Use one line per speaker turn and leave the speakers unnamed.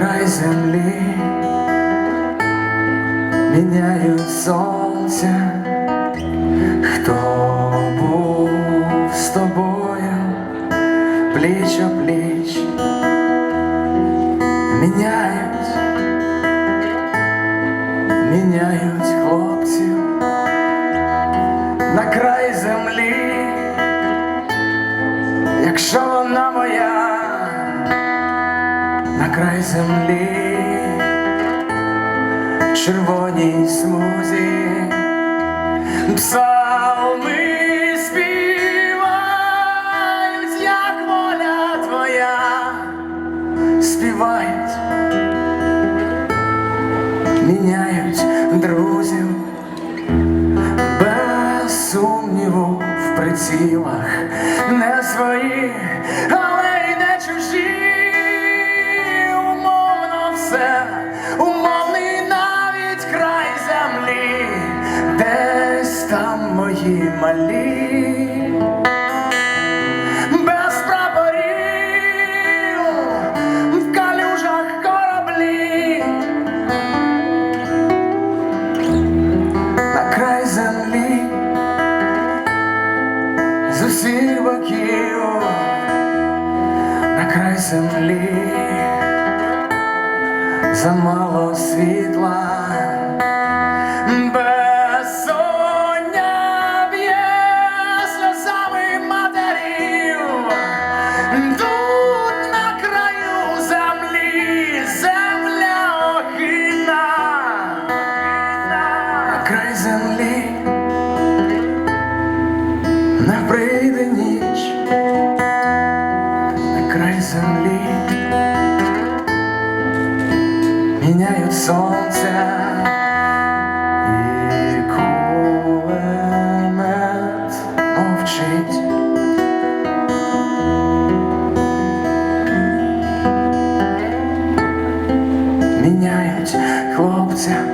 край землі. Міняють сонця, хто був з тобою? Пліч о пліч, міняють, міняють хлопців. На край землі, якщо вона моя край землі, червоній смузі, псалми співають, як воля твоя, співають, міняють друзів. Без сумніву в прицілах, не свої, але й не чужі. Малі. Без прапорів в калюжах кораблі. на край землі з усіх боків, на край землі замало світла, прийде ніч на край землі, міняють сонця і кулемет мовчить. Міняють хлопця.